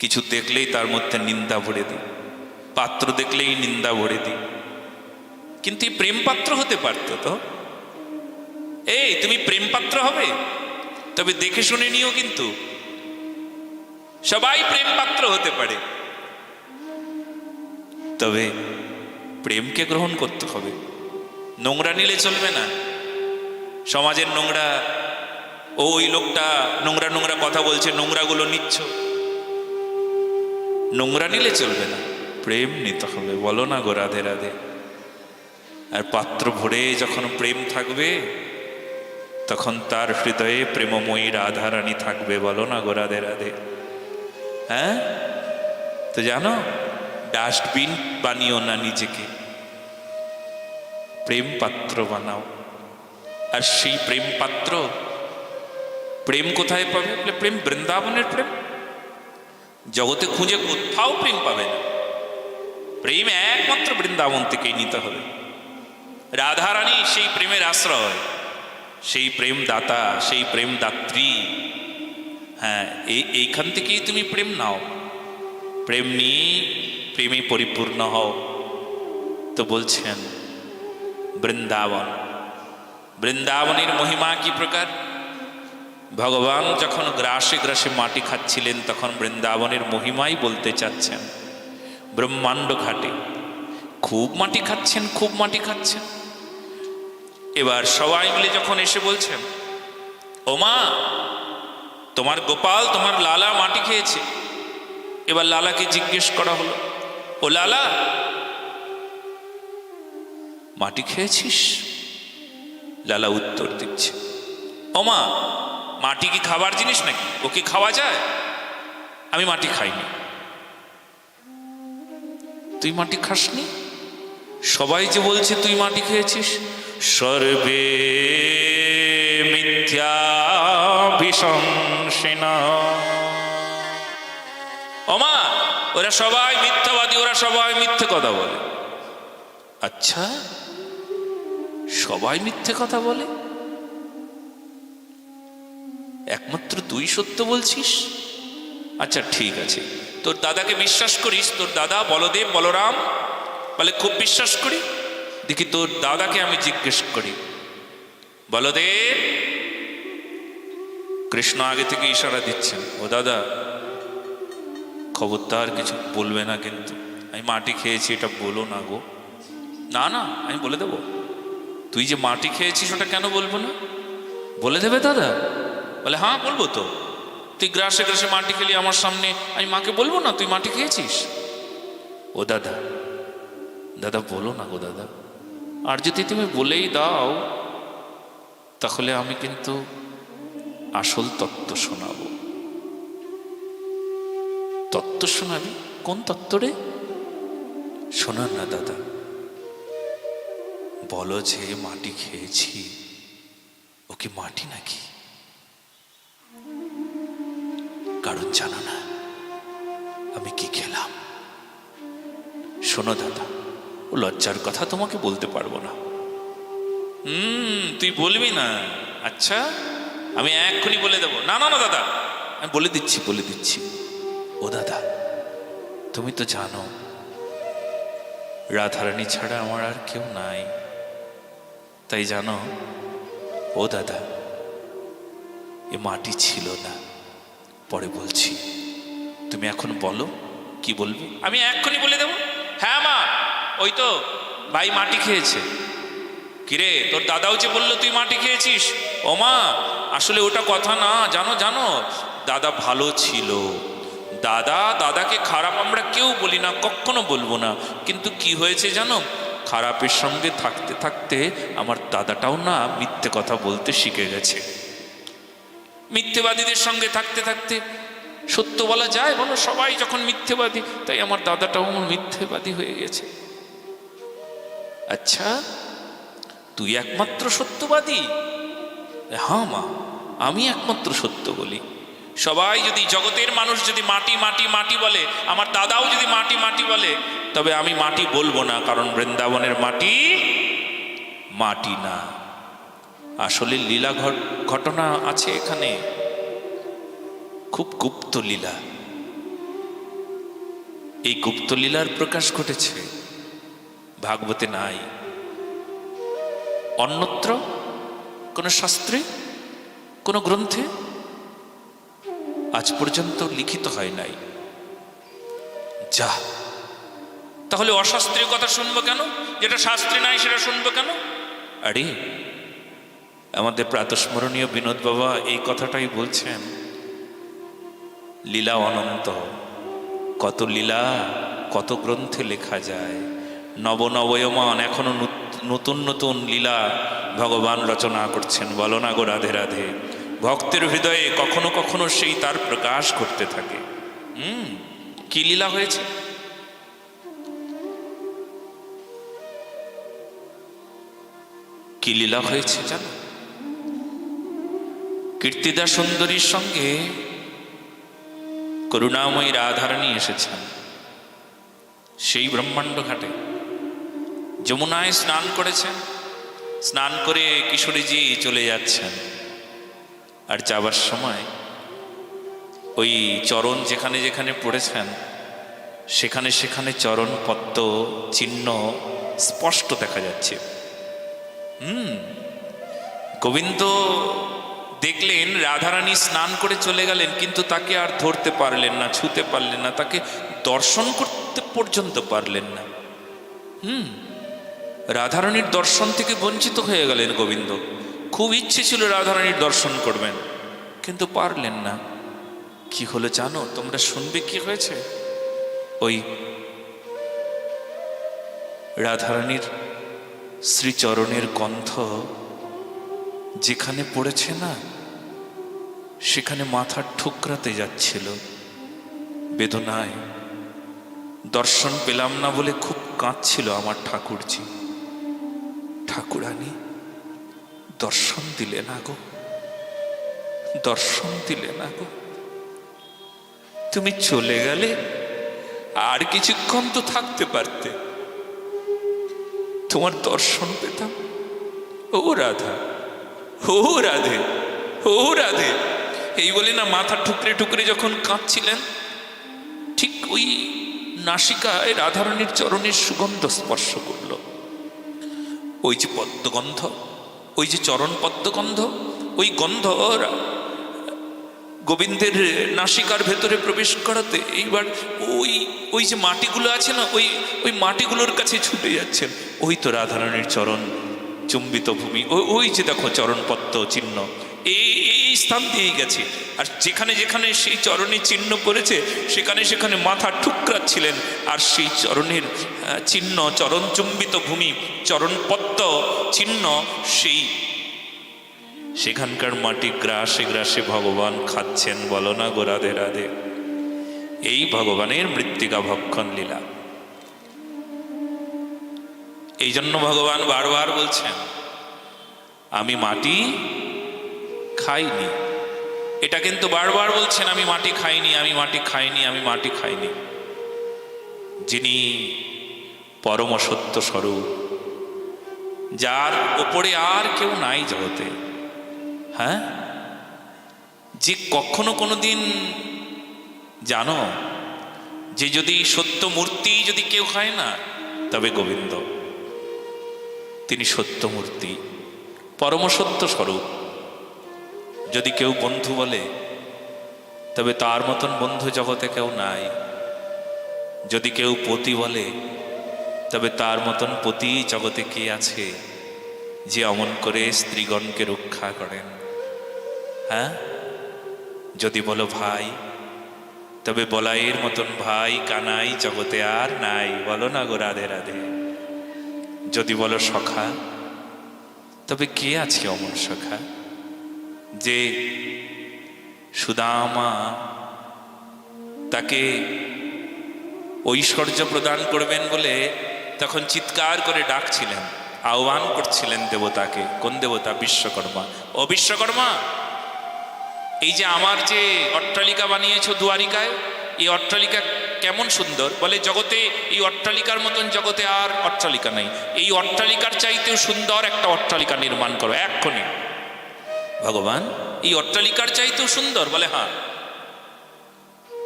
কিছু দেখলেই তার মধ্যে নিন্দা ভরে দিই। পাত্র দেখলেই নিন্দা ভরে দিই। কিন্তু এই প্রেম পাত্র হতে পারতো তো? এই, তুমি প্রেম পাত্র হবে? তবে দেখে শুনে নিও কিন্তু। সবাই প্রেম পাত্র হতে পারে। তবে প্রেমকে গ্রহণ করতে হবে। নোংরা নিলে চলবে না। সমাজের নোংরা, ওই লোকটা নোংরা নোংরা কথা বলছে, নোংরাগুলো নিচ্ছ। নোংরা নিলে চলবে না। প্রেম নিতে হবে, বলো না গো রাধে রাধে। আর পাত্র ভরে যখন প্রেম থাকবে, তখন তার হৃদয়ে প্রেমময়ী রাধারানী থাকবে, বলো না গো রাধে রাধে। হ্যাঁ? তো জানো, ডাস্টবিন বানিও না নিজেকে। প্রেম পাত্র বানাও। আর সেই প্রেম পাত্র, প্রেম কোথায় পাবে? প্রেম বৃন্দাবনের প্রেম। জগতে খুঁজে কোথাও প্রেম পাবে না। প্রেম একমাত্র বৃন্দাবন থেকেই নিতে হবে। রাধারানী সেই প্রেমের আশ্রয়, সেই প্রেম দাতা সেই প্রেম দাত্রী হ্যাঁ এই এইখান থেকেই তুমি প্রেম নাও। প্রেম নিয়ে প্রেমে পরিপূর্ণ হও। তো বলছেন, বৃন্দাবন। বৃন্দাবনের মহিমা কি প্রকার? ভগবান যখন গ্রাসে গ্রাসে মাটি খাচ্ছিলেন, তখন বৃন্দাবনের মহিমাই বলতে চাচ্ছেন, ব্রহ্মাণ্ড ঘাটে খুব মাটি খাচ্ছেন, খুব মাটি খাচ্ছেন। এবার সবাই মিলে যখন এসে বলছেন ওমা তোমার গোপাল, তোমার লালা মাটি খেয়েছে। এবার লালাকে জিজ্ঞেস করা হলো, ও লালা, মাটি খেয়েছিস? লালা উত্তর দিচ্ছে ওমা মাটি কি খাবার জিনিস নাকি? ওকে খাওয়া যায়? আমি মাটি খাইনি। তুই মাটি খাসনি? সবাই যে বলছে তুই মাটি খেয়েছিস, সর্বে মিথ্যা বিশংসিনা ওমা, ওরা সবাই মিথ্যাবাদী, ওরা সবাই মিথ্যে কথা বলে। আচ্ছা সবাই মিথ্যে কথা বলে? একমাত্র তুই সত্য বলছিস? আচ্ছা ঠিক আছে। তোর দাদাকে বিশ্বাস করিস? তোর দাদা, বলদেব, বলরাম, বলে খুব বিশ্বাস করি। দেখি তোর দাদাকে আমি জিজ্ঞেস করি। বলদেব, কৃষ্ণ আগে থেকে ইশারা দিচ্ছেন, ও দাদা, খবরদার কিছু বলবে না কিন্তু। আমি মাটি খেয়েছি, এটা বলো না গো। না না, আমি বলে দেবো। তুই যে মাটি খেয়েছিস, ওটা কেন বলব না? বলে দেবে দাদা বলে হ্যাঁ বলব তো। তুই গ্রাসে গ্রাসে মাটি খেলি আমার সামনে। আমি মাকে বলব না, তুই মাটি খেয়েছিস? ও দাদা দাদা বলো না গো দাদা। আর যদি তুমি বলেই দাও, তাহলে আমি কিন্তু আসল তত্ত্ব শোনাবো। তত্ত্ব শোনাবি? কোন তত্ত্ব রে? শোনান না দাদা। বলো যে মাটি খেয়েছি ও কি মাটি নাকি? কারণ জানো না। আমি কি খেলাম? শোনো দাদা, ও লজ্জার কথা তোমাকে বলতে পারব না। হুম, তুই বলবি না। আচ্ছা আমি এক্ষুনি বলে দেবো। না না না, দাদা। আমি বলে দিচ্ছি বলে দিচ্ছি। ও দাদা, তুমি তো জানো, রাধারানী ছাড়া আমার আর কেউ নাই। তাই জানো, ও দাদা, এ মাটি ছিল না। পরে বলছি, তুমি এখন বলো, কি বলবে? আমি এক্ষুনি বলে দেবো। হ্যাঁ মা, ওই তো, ভাই মাটি খেয়েছে। কিরে, তোর দাদাও যে বলল তুই মাটি খেয়েছিস? ও মা, আসলে ওটা কথা না, জানো জানো? দাদা ভালো ছিল। দাদা, দাদাকে খারাপ আমরা কেউ বলি না, কখনো বলব না। কিন্তু কি হয়েছে জানো? খারাপের সঙ্গে থাকতে থাকতে আমার দাদাটাও না মিথ্যে কথা বলতে শিখে গেছে। মিথ্যেবাদীদের সঙ্গে থাকতে থাকতে সত্য বলা যায়, বলো সবাই যখন মিথ্যেবাদী, তাই আমার দাদাটাও আমার মিথ্যেবাদী হয়ে গেছে। আচ্ছা তুই একমাত্র সত্যবাদী? হ্যাঁ মা, আমি একমাত্র সত্য বলি। সবাই যদি, জগতের মানুষ যদি মাটি মাটি মাটি বলে, আমার দাদাও যদি মাটি মাটি বলে, তবে আমি মাটি বলব না, কারণ বৃন্দাবনের মাটি মাটি না। আসলে লীলা ঘট- ঘটনা আছে এখানে। খুব গুপ্ত লীলা। এই গুপ্তলীলার প্রকাশ ঘটেছে ভাগবতে নাই। অন্যত্র? কোনো শাস্ত্রে? কোনো গ্রন্থে? আজ পর্যন্ত লিখিত হয় নাই। যা। তাহলে অশাস্ত্রীয় কথা শুনব কেন? যেটা শাস্ত্রে নাই সেটা শুনব কেন? আরে আমাদের প্রাতস্মরণীয় বিনোদ বাবা এই কথাটাই বলছেন, লীলা অনন্ত, কত লীলা, কত গ্রন্থে লেখা যায়। নব নবয়মান এখনও নত- নতুন নতুন লীলা ভগবান রচনা করছেন। বলো না গো রাধে রাধে, ভক্তের হৃদয়ে কখনো কখনো সেই তার প্রকাশ করতে থাকে। হুম, কি লীলা হয়েছে? কি লীলা হয়েছে জানো? কীর্তিদা সুন্দরীর সঙ্গে করুণাময়ী রাধারানী এসেছেন। সেই ব্রহ্মাণ্ড ঘাটে। যমুনায় স্নান করেছেন। স্নান করে কিশোরীজি চলে যাচ্ছেন। আর যাবার সময় ওই চরণ যেখানে যেখানে পড়েছেন, সেখানে সেখানে চরণ, পদ্ম, চিহ্ন স্পষ্ট দেখা যাচ্ছে। হুম, গোবিন্দ দেখলেন রাধারানী স্নান করে চলে গেলেন, কিন্তু তাকে আর ধরতে পারলেন না, ছুতে পারলেন না, তাকে দর্শন করতে পর্যন্ত পারলেন না। হুম, রাধারানীর দর্শন থেকে বঞ্চিত হয়ে গেলেন গোবিন্দ। খুব ইচ্ছে ছিল রাধারানীর দর্শন করবেন, কিন্তু পারলেন না। কি হলো জানো, তোমরা শুনবে কি হয়েছে? ওই রাধারানীর শ্রীচরণের গন্ধ যেখানে পড়েছে না, সেখানে মাথা ঠুকরাতে যাচ্ছিল। বেদনায় দর্শন পেলাম না বলে খুব কাঁদছিল আমার ঠাকুরজি। ঠাকুরানী, দর্শন দিলে না গো। দর্শন দিলে না গো। তুমি চলে গেলে আর কিছুক্ষণ তো থাকতে পারতে। তোমার দর্শন পেতাম। ও রাধা ও রাধে হো রাধে। এই বলে না মাথা ঠুকরে ঠুকরে যখন কাঁদছিলেন ঠিক ওই নাসিকায় রাধারণীর চরণের সুগন্ধ স্পর্শ করল। ওই যে পদ্মগন্ধ, ওই যে চরণ পদ্মগন্ধ, ওই গন্ধ গোবিন্দের নাসিকার ভেতরে প্রবেশ করাতে এইবার ওই ওই যে মাটিগুলো আছে না, ওই ওই মাটিগুলোর কাছে ছুটে যাচ্ছেন। ওই তো রাধারণীর চরণ। চুম্বিত ভূমি। ওই ওই যে দেখো চরণ পদ্ম চিহ্ন। এই এই স্থান দিয়েই গেছে। আর যেখানে যেখানে সেই চরণে চিহ্ন পড়েছে, সেখানে সেখানে মাথা ঠুকরাচ্ছিলেন। আর সেই চরণের চিহ্ন, চরণ চুম্বিত ভূমি চরণ পদ্ম চিহ্ন, সেই সেখানকার মাটি গ্রাসে গ্রাসে ভগবান খাচ্ছেন। বলো না গো রাধে রাধে। এই ভগবানের মৃত্তিকা ভক্ষণ লীলা। এই জন্য ভগবান বারবার বলছেন, আমি মাটি খাইনি। এটা কিন্তু বারবার বলছেন, আমি মাটি খাইনি, আমি মাটি খাইনি, আমি মাটি খাইনি। যিনি পরম সত্য স্বরূপ, যার ওপরে আর কেউ নাই জগতে হ্যাঁ? যে কখনো কোনো দিন জানো, যে যদি সত্য মূর্তি যদি কেউ খায় না, তবে গোবিন্দ। তিনি সত্য মূর্তি পরম সত্য স্বরূপ। যদি কেউ বন্ধু বলে, তবে তার মতন বন্ধু জগতে কেউ নাই। যদি কেউ পতি বলে, তবে তার মতন পতি জগতে কে আছে, যে অমন করে স্ত্রীগণকে রক্ষা করেন? হ্যাঁ? যদি বলো, ভাই, তবে বলাইয়ের মতন ভাই কানাই জগতে আর নাই। বলো না গো রাধে রাধে। যদি বলো সখা, তবে কে আছে অমন সখা? যে সুদামা তাকে ঐশ্বর্য প্রদান করবেন বলে তখন চিৎকার করে ডাকছিলেন, আহ্বান করছিলেন দেবতাকে, কোন দেবতা? বিশ্বকর্মা। ও বিশ্বকর্মা, এই যে আমার যে অট্টালিকা বানিয়েছ দুয়ারিকায়, এই অট্টালিকা কেমন সুন্দর? বলে, জগতে এই অট্টালিকার মতন জগতে আর অট্টালিকা নেই। এই অট্টালিকার চাইতেও সুন্দর একটা অট্টালিকা নির্মাণ করো এক্ষণে ভগবান, এই অট্টালিকার চাইতেও সুন্দর? বলে হ্যাঁ।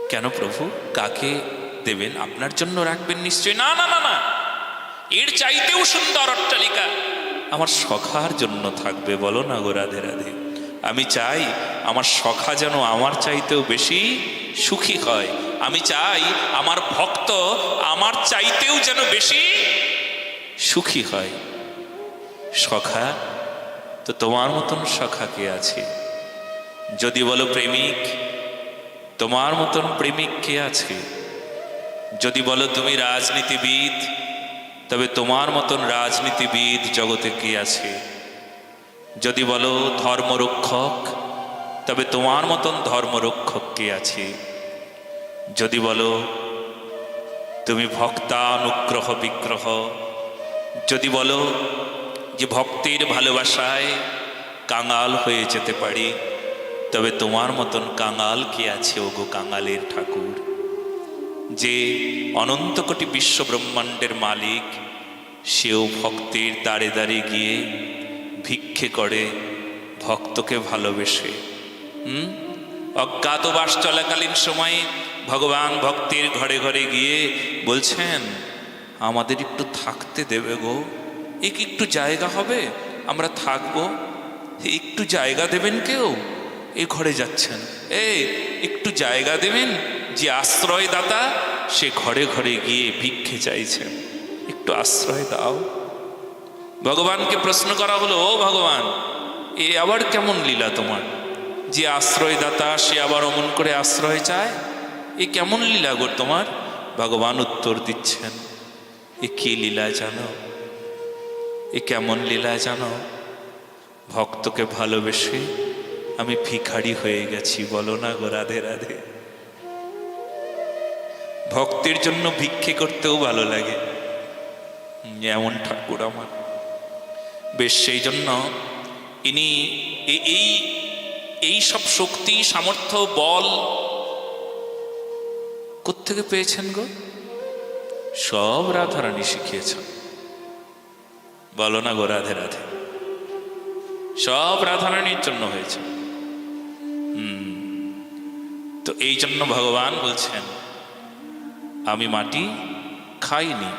কেন প্রভু? কাকে দেবেন? আপনার জন্য রাখবেন নিশ্চয়ই? না না না না। এর চাইতেও সুন্দর অট্টালিকা। আমার সখার জন্য থাকবে, বলো না গো রাধে রাধে। আমি চাই আমার সখা যেন আমার চাইতেও বেশি সুখী হয়। আমি চাই আমার ভক্ত আমার চাইতেও যেন বেশি সুখী হয়। সখা, তো তোমার মতন সখা কে আছে? যদি বলো প্রেমিক, তোমার মতন প্রেমিক কে আছে? যদি বলো তুমি রাজনীতিবিদ, তবে তোমার মতন রাজনীতিবিদ জগতে কে আছে? যদি বলো ধর্মরক্ষক, তবে তোমার মতন ধর্মরক্ষক কে আছে? যদি বলো, তুমি ভক্তানুগ্রহ বিগ্রহ। যদি বলো যে ভক্তের ভালোবাসায় কাঙাল হয়ে যেতে পারি, তবে তোমার মতন কাঙাল কে আছে ওগো কাঙালের ঠাকুর? যে অনন্ত কোটি বিশ্ব ব্রহ্মাণ্ডের মালিক, সেও ভক্তের দাঁড়ে দাঁড়ে গিয়ে ভিক্ষে করে, ভক্তকে ভালোবেসে। হুম? অজ্ঞাতবাস চলাকালীন সময়ে ভগবান ভক্তের ঘরে ঘরে গিয়ে বলছেন, আমাদের একটু থাকতে দেবে গো। এক একটু জায়গা হবে? আমরা থাকব। একটু জায়গা দেবেন কেউ? এ ঘরে যাচ্ছেন। এ, একটু জায়গা দেবেন? যে আশ্রয়দাতা, সে ঘরে ঘরে গিয়ে ভিক্ষে চাইছেন একটু আশ্রয় দাও। ভগবানকে প্রশ্ন করা হলো, ও ভগবান, এ আবার কেমন লীলা তোমার? যে আশ্রয়দাতা, সে আবার অমন করে আশ্রয় চায়? এ কেমন লীলা গো তোমার? ভগবান উত্তর দিচ্ছেন, এ কি লীলা জানো? এ কেমন লীলা জানো? ভক্তকে ভালোবেসে আমি ভিখারি হয়ে গেছি, বলো না গো রাধে রাধে। ভক্তের জন্য ভিক্ষে করতেও ভালো লাগে। এমন ঠাকুর আমার। বেশ সেই জন্য ইনি এই এই সব শক্তি, সামর্থ্য, বল কোত্থেকে পেয়েছেন গো? সব রাধারানী শিখিয়েছেন। বলো না গো রাধে রাধে। সব রাধারানীর জন্য হয়েছে। হুম, তো এই জন্য ভগবান বলছেন, আমি মাটি খাইনি।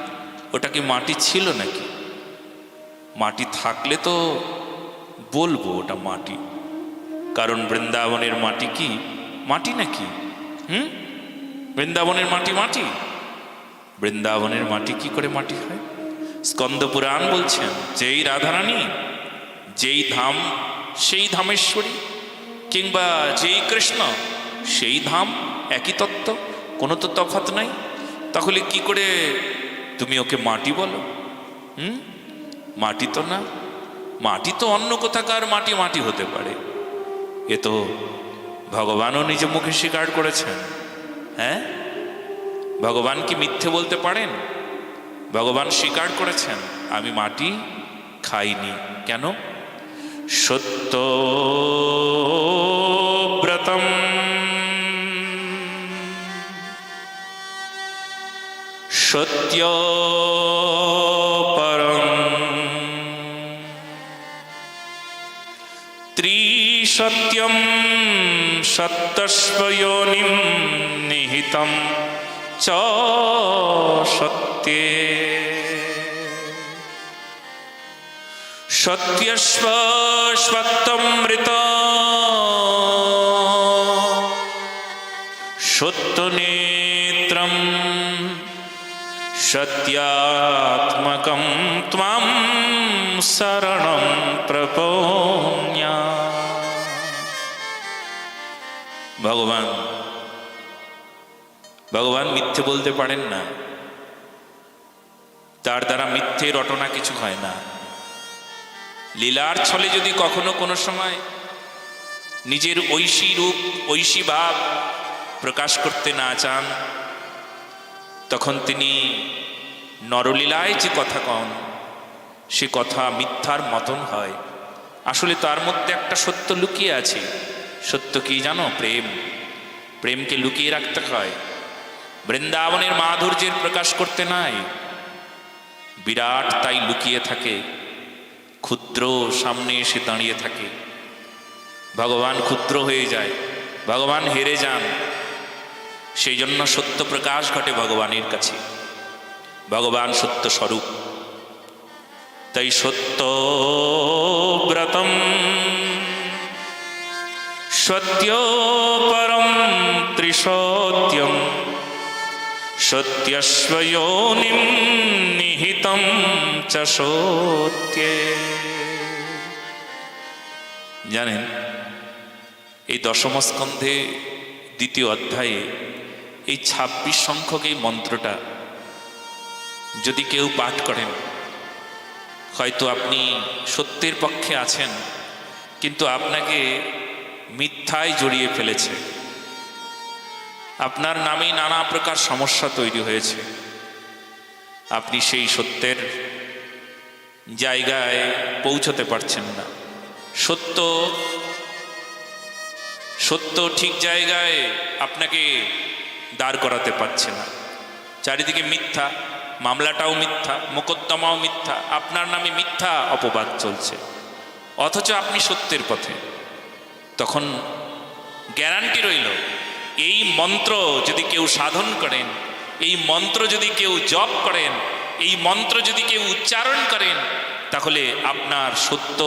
ওটা কি মাটি ছিল নাকি? মাটি থাকলে তো বলব ওটা মাটি। কারণ বৃন্দাবনের মাটি কি? মাটি নাকি? হুম? বৃন্দাবনের মাটি মাটি? বৃন্দাবনের মাটি কি করে মাটি হয়? স্কন্দ পুরাণ বলছেন, যেই রাধারানী, যেই ধাম, সেই ধামেশ্বরী, কিংবা যেই কৃষ্ণ, সেই ধাম, একই তত্ত্ব, কোনো তো তফাৎ নাই? তাহলে কি করে তুমি ওকে মাটি বলো? হুম? মাটি তো না, মাটি তো অন্য কোথাকার মাটি মাটি হতে পারে। এ তো ভগবানও নিজ মুখে স্বীকার করেছেন। হ্যাঁ? ভগবান কি মিথ্যে বলতে পারেন? ভগবান স্বীকার করেছেন, আমি মাটি খাইনি। কেন? সত্য ব্রতম। সত্য পরম। ত্রিসত্যম সত্যস্বয়োনিম নিহিতম চ সত্যে। সত্যস্বত্বমৃত সত্যনেত্রম। সত্যাত্মকম ত্বাম শরণম প্রপন্যা ভগবান। ভগবান মিথ্যে বলতে পারেন না। তার দ্বারা মিথ্যে রটনা কিছু হয় না। লীলার ছলে যদি কখনো কোনো সময় নিজের ঐশী রূপ, ঐশী ভাব প্রকাশ করতে না চান, তখন তিনি নরলীলায় যে কথা কন, সে কথা মিথ্যার মতন হয়। আসলে তার মধ্যে একটা সত্য লুকিয়ে আছে। সত্য কি জানো? প্রেম। প্রেমকে লুকিয়ে রাখতে হয়। বৃন্দাবনের মাধুর্যের প্রকাশ করতে নাই। বিরাট তাই লুকিয়ে থাকে, ক্ষুদ্র সামনে এসে দাঁড়িয়ে থাকে। ভগবান ক্ষুদ্র হয়ে যায়, ভগবান হেরে যান। সেই জন্য সত্য প্রকাশ ঘটে ভগবানের কাছে। ভগবান সত্য স্বরূপ। তাই সত্য ব্রতম, সত্য পরম ত্রিসত্যম সত্যস্বয়োনিম নিহিতম চ সত্যে জানেন এই দশম স্কন্ধে দ্বিতীয় অধ্যায়ে এই ছাব্বিশ সংখ্যক এই মন্ত্রটা যদি কেউ পাঠ করেন হয়তো আপনি সত্যের পক্ষে আছেন কিন্তু আপনাকে মিথ্যায় জড়িয়ে ফেলেছে আপনার নামেই নানা প্রকার সমস্যা তৈরি হয়েছে। আপনি সেই সত্যের জায়গায় পৌঁছতে পারছেন না। সত্য সত্য ঠিক জায়গায় আপনাকে দাঁড় করাতে পারছে না। চারিদিকে মিথ্যা, মামলাটাও মিথ্যা, মোকদ্দমাও মিথ্যা, আপনার নামে মিথ্যা অপবাদ চলছে। অথচ আপনি সত্যের পথে। তখন গ্যারান্টি রইল এই মন্ত্র যদি কেউ সাধন করেন, এই মন্ত্র যদি কেউ জপ করেন, এই মন্ত্র যদি কেউ উচ্চারণ করেন, তাহলে আপনার সত্য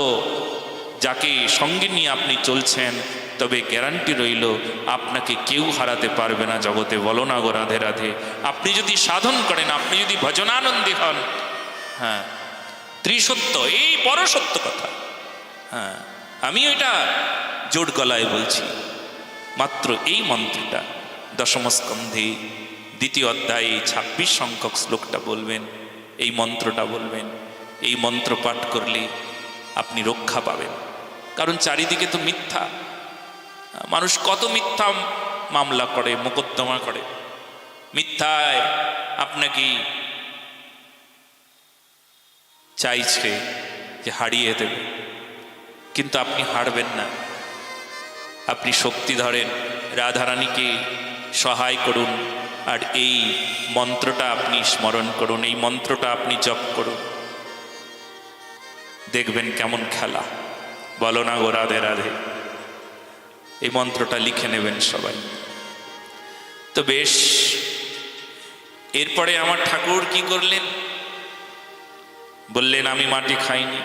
যাকে সঙ্গে নিয়ে আপনি চলছেন, তবে গ্যারান্টি রইল, আপনাকে কেউ হারাতে পারবে না জগতে। বলো না গো রাধে রাধে, আপনি যদি সাধন করেন, আপনি যদি ভজনানন্দী হন হ্যাঁ ত্রিসত্য, এই বড় সত্য কথা হ্যাঁ আমি এটা জোট গলায় বলছি। মাত্র এই মন্ত্রটা দশম স্কন্ধে দ্বিতীয় অধ্যায়ে ছাব্বিশ সংখ্যক শ্লোকটা বলবেন, এই মন্ত্রটা বলবেন, এই মন্ত্র পাঠ করলে আপনি রক্ষা পাবেন। কারণ চারিদিকে তো মিথ্যা। মানুষ কত মিথ্যা মামলা করে, মোকদ্দমা করে। মিথ্যায় আপনাকে চাইছে যে হারিয়ে দেবে। কিন্তু আপনি হারবেন না। আপনি শক্তি ধরেন, রাধারানীকে সহায় করুন, আর এই মন্ত্রটা আপনি স্মরণ করুন, এই মন্ত্রটা আপনি জপ করুন। দেখবেন কেমন খেলা। বলো না গো রাধে রাধে। এই মন্ত্রটা লিখে নেবেন সবাই। তো বেশ, এরপরে আমার ঠাকুর কি করলেন? বললেন, আমি মাটি খাইনি।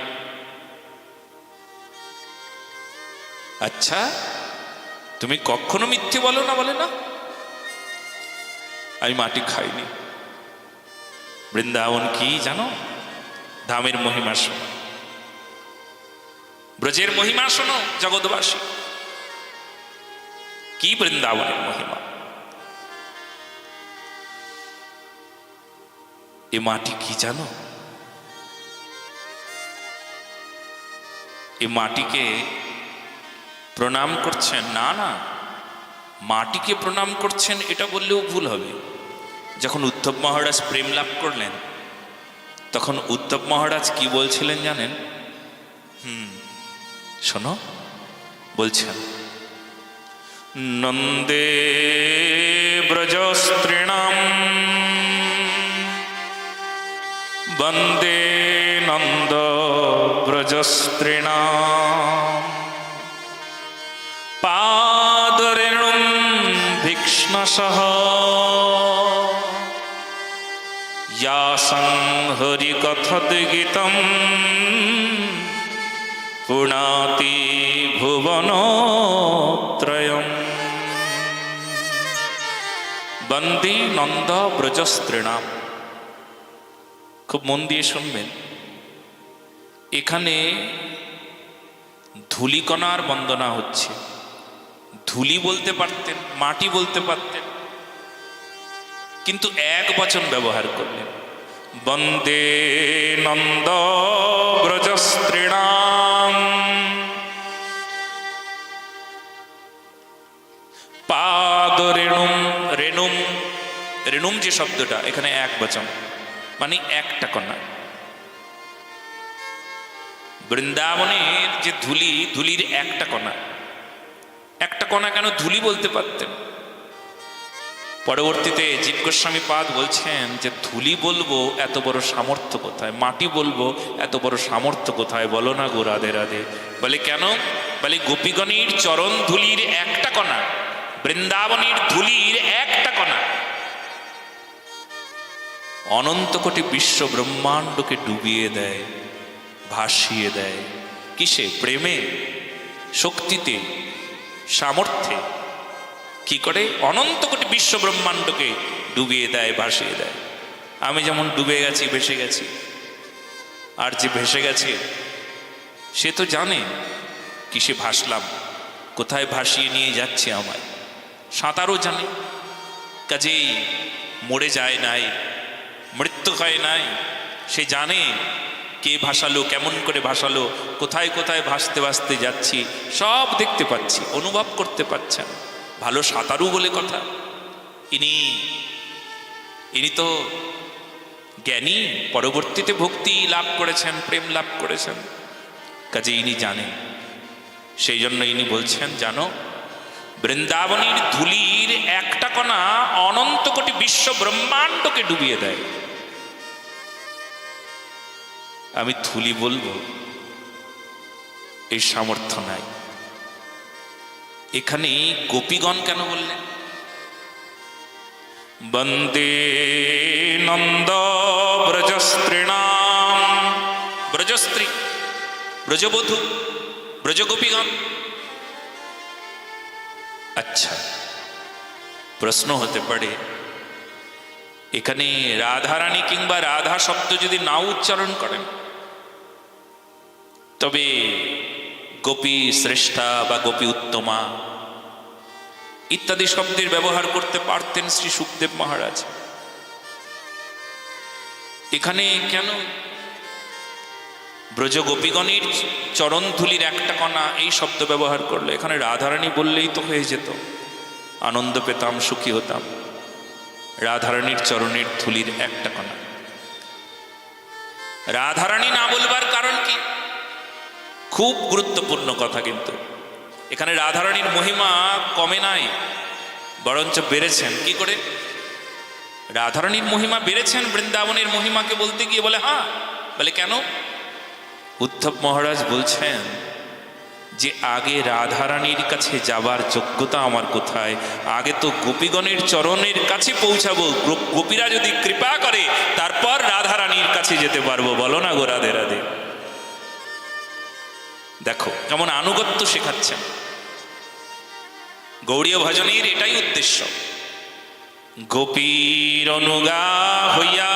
আচ্ছা তুমি কখনো মিথ্যে বলো না বলে না? আমি মাটি খাইনি। বৃন্দাবন কি জানো? ধামের মহিমা শোনো। ব্রজের মহিমা শোনো, জগৎবাসী। কি বৃন্দাবনের মহিমা? এ মাটি কি জানো? এ মাটিকে প্রণাম করছেন। না না। মাটিকে প্রণাম করছেন, এটা বললেও ভুল হবে। যখন উদ্ধব মহারাজ প্রেম লাভ করলেন, তখন উদ্ধব মহারাজ কি বলছিলেন জানেন? হুম, শোনো বলছেন নন্দে ব্রজস্ত্রীণাম, বন্দে নন্দ ব্রজস্ত্রীণাম। সহ ইয়াসং হরিকথদ্গীতম পুণাতি ভুবনত্রয়ম বন্দী নন্দ ব্রজস্ত্রীণাম খুব মন দিয়ে শুনবেন এখানে ধুলিকণার বন্দনা হচ্ছে ধুলি বলতে পারতেন, মাটি বলতে পারতেন। কিন্তু এক বচন ব্যবহার করলেন, বন্দে নন্দ ব্রজস্ত্রীণাম পাদ রেণুম রেণুম রেণুম যে শব্দটা, এখানে এক বচন মানে একটা কন্যা বৃন্দাবনের যে ধুলি, ধুলির একটা কণা। একটা কণা কেন ধুলি বলতে পারতেন? পরবর্তীতে জীব গোস্বামী পাদ বলছেন যে ধুলি বলব এত বড় সামর্থ্য কোথায়? মাটি বলব এত বড় সামর্থ্য কোথায়? বলো না গো রাধে রাধে। বলে কেন? বলে গোপীগণের চরণ ধুলির একটা কণা, বৃন্দাবনের ধুলির একটা কণা। অনন্ত কোটি বিশ্ব ব্রহ্মাণ্ডকে ডুবিয়ে দেয়, ভাসিয়ে দেয়। কিসে? প্রেমে? শক্তিতে? সামর্থ্যে। কি করে? অনন্ত কোটি বিশ্ব ব্রহ্মাণ্ডকে ডুবিয়ে দেয়, ভাসিয়ে দেয়। আমি যেমন ডুবে গেছি, ভেসে গেছি, আর যে ভেসে গেছে, সে তো জানে কিসে ভাসলাম, কোথায় ভাসিয়ে নিয়ে যাচ্ছে আমায়। সাঁতারও জানে, কাজেই মরে যায় নাই, মৃত্যু হয় নাই, সে জানে কে ভাসালো, কেমন করে ভাসালো, কোথায় কোথায় ভাসতে ভাসতে যাচ্ছি, সব দেখতে পাচ্ছি, অনুভব করতে পারছেন ভালো সাঁতারু বলে কথা। ইনি ইনি তো জ্ঞানী, পরবর্তীতে ভক্তি লাভ করেছেন, প্রেম লাভ করেছেন। কাজে ইনি জানেন। সেই জন্য ইনি বলছেন, জানো, বৃন্দাবনের ধুলির একটা কণা অনন্ত কোটি বিশ্ব ব্রহ্মাণ্ডকে ডুবিয়ে দেয়। আমি থুলি বলব, এই সামর্থ্য নাই। এখানে গোপীগণ কেন বললেন? বন্দে নন্দ ব্রজস্ত্রীণাম। ব্রজস্ত্রী, ব্রজবধূ, ব্রজগোপীগণ। আচ্ছা প্রশ্ন হতে পারে, এখানে রাধারানী কিংবা রাধা শব্দ যদি নাও উচ্চারণ করেন তবে গোপী শ্রেষ্ঠা বা গোপী উত্তমা ইত্যাদি শব্দের ব্যবহার করতে পারতেন শ্রী সুখদেব মহারাজ। এখানে কেন ব্রজ গোপীগণের চরণ ধুলির একটা কণা এই শব্দ ব্যবহার করল? এখানে রাধারানী বললেই তো হয়ে যেত। আনন্দ পেতাম, সুখী হতাম। রাধারানীর চরণের ধুলির একটা কণা। রাধারানী না বলবার কারণ কি? খুব গুরুত্বপূর্ণ কথা কিন্তু। এখানে রাধারানীর মহিমা কমে নাই, বরঞ্চ বেড়েছেন। কি করে? রাধারানীর মহিমা বেড়েছেন, বৃন্দাবনের মহিমাকে বলতে গিয়ে বলে হ্যাঁ। বলে, কেন? উদ্ধব মহারাজ বলছেন, যে আগে রাধারানীর কাছে যাবার যোগ্যতা আমার কোথায়? আগে তো গোপীগণের চরণের কাছে পৌঁছাবো। গোপীরা যদি কৃপা করে, তারপর রাধারানীর কাছে যেতে পারব। বলো না গো রাধে রাধে। দেখো কেমন আনুগত্য শেখাচ্ছেন। গৌরীয় ভজনের এটাই উদ্দেশ্য। গোপীর অনুগা হইয়া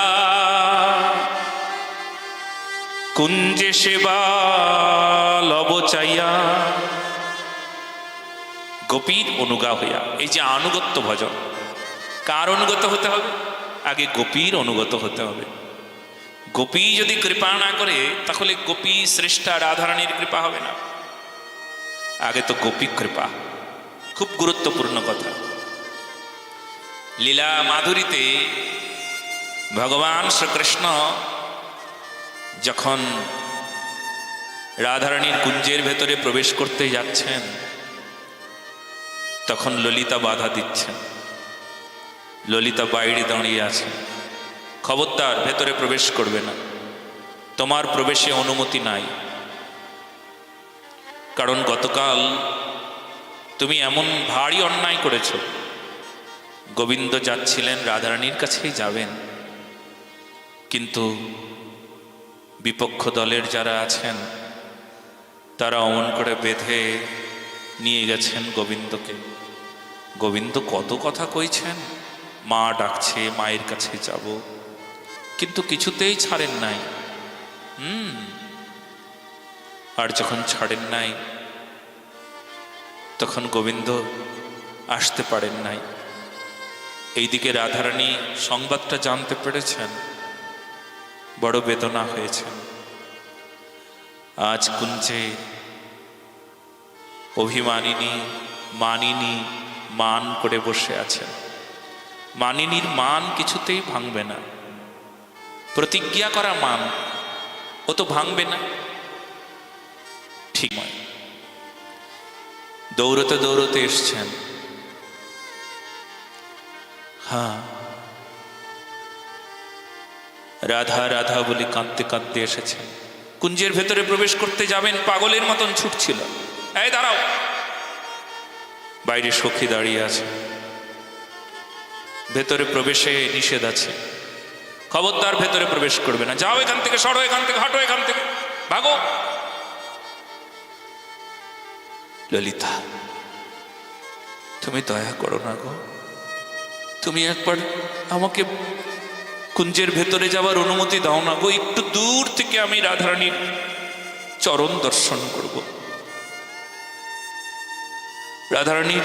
কুঞ্জে সেবা লব চাইয়া গোপীর অনুগা হইয়া, এই যে আনুগত্য ভজন, কার অনুগত হতে হবে? আগে গোপীর অনুগত হতে হবে। গোপী যদি কৃপা না করে, তাহলে গোপী শ্রেষ্ঠা রাধারানীর কৃপা হবে না। আগে তো গোপী কৃপা, খুব গুরুত্বপূর্ণ কথা। লীলা মাধুরীতে ভগবান শ্রীকৃষ্ণ যখন রাধারানীর কুঞ্জের ভেতরে প্রবেশ করতে যাচ্ছেন, তখন ললিতা বাধা দিচ্ছেন। ললিতা বাইরে দাঁড়িয়ে আছেন খবরদার ভেতরে প্রবেশ করবে না। তোমার প্রবেশে অনুমতি নাই। কারণ গতকাল তুমি এমন ভারী অন্যায় করেছ। গোবিন্দ যাচ্ছিলেন রাধারানীর কাছেই যাবেন। কিন্তু বিপক্ষ দলের যারা আছেন, তারা অমন করে বেঁধে নিয়ে গেছেন গোবিন্দকে। গোবিন্দ কত কথা কইছেন? মা ডাকছে, মায়ের কাছে যাব। কিন্তু কিছুতেই ছাড়েন নাই। হুম। আর যখন ছাড়েন নাই, তখন গোবিন্দ আসতে পারেন নাই। এইদিকে রাধারানী সংবাদটা জানতে পেরেছেন। বড় বেদনা হয়েছেন আজ কুঞ্জে অভিমানিনী, মানিনী মান করে বসে আছেন। মানিনীর মান কিছুতেই ভাঙবে না। প্রতিজ্ঞা করা মান, ও তো ভাঙবে না। ঠিক নয়। দৌড়তে দৌড়তে এসছেন। হ্যাঁ। রাধা রাধা বলে কাঁদতে কাঁদতে এসেছেন। কুঞ্জের ভেতরে প্রবেশ করতে যাবেন, পাগলের মতন ছুটছিল। এই দাঁড়াও। বাইরে সখী দাঁড়িয়ে আছে। ভেতরে প্রবেশে নিষেধ আছে। খবরদার ভেতরে প্রবেশ করবে না। যাও এখান থেকে, সরো এখান থেকে, হাঁটো এখান থেকে। ভাগো। ললিতা, তুমি দয়া করো না গো। তুমি একবার আমাকে কুঞ্জের ভেতরে যাওয়ার অনুমতি দাও না গো। একটু দূর থেকে আমি রাধারানীর চরণ দর্শন করব। রাধারানীর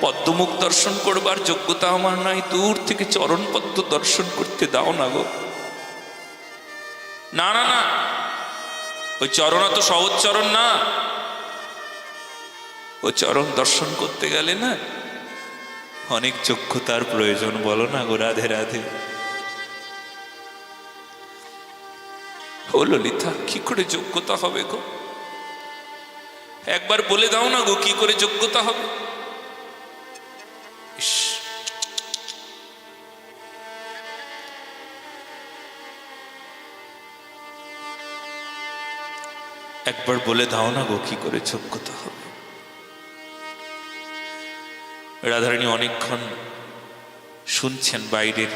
পদ্মমুখ দর্শন করবার যোগ্যতা আমার নাই। দূর থেকে চরণ পদ্ম দর্শন করতে দাও না গো। না না না। ওই চরণ তো সহজ চরণ না। ও চরণ দর্শন করতে গেলে না অনেক যোগ্যতার প্রয়োজন, বলো না গো রাধে রাধে। ও ললিতা, কি করে যোগ্যতা হবে গো? একবার বলে দাও না গো, কি করে যোগ্যতা হবে? একবার বলে দাও না গো, কি করে যোগ্যতা হবে? রাধারানী অনেকক্ষণ শুনছেন বাইরের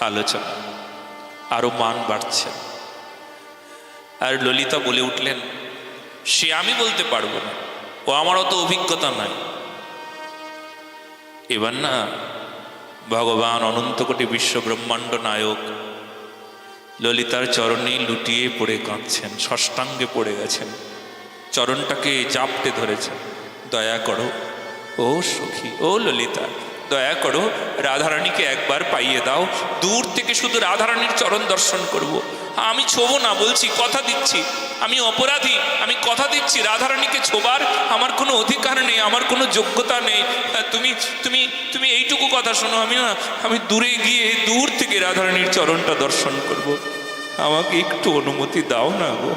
আলোচনা, আরও মান বাড়ছে। আর ললিতা বলে উঠলেন সে আমি বলতে পারব না। ও আমার অত অভিজ্ঞতা নাই। এবার না, ভগবান অনন্তকোটি বিশ্ব ব্রহ্মাণ্ড নায়ক ললিতার চরণে লুটিয়ে পড়ে কাঁদছেন, ষষ্ঠাঙ্গে পড়ে গেছেন। চরণটাকে জাপটে ধরেছেন। দয়া করো, ও সখী, ও ললিতা, দয়া করো, রাধারানীকে একবার পাইয়ে দাও। দূর থেকে শুধু রাধারানীর চরণ দর্শন করব। আমি ছোবো না, বলছি, কথা দিচ্ছি। আমি অপরাধী, আমি কথা দিচ্ছি, রাধারানীকে ছোবার আমার কোনো অধিকার নেই, আমার কোনো যোগ্যতা নেই তুমি তুমি তুমি এইটুকু কথা শোনো, আমি না, আমি দূরে গিয়ে দূর থেকে রাধারানীর চরণটা দর্শন করব। আমাকে একটু অনুমতি দাও না গো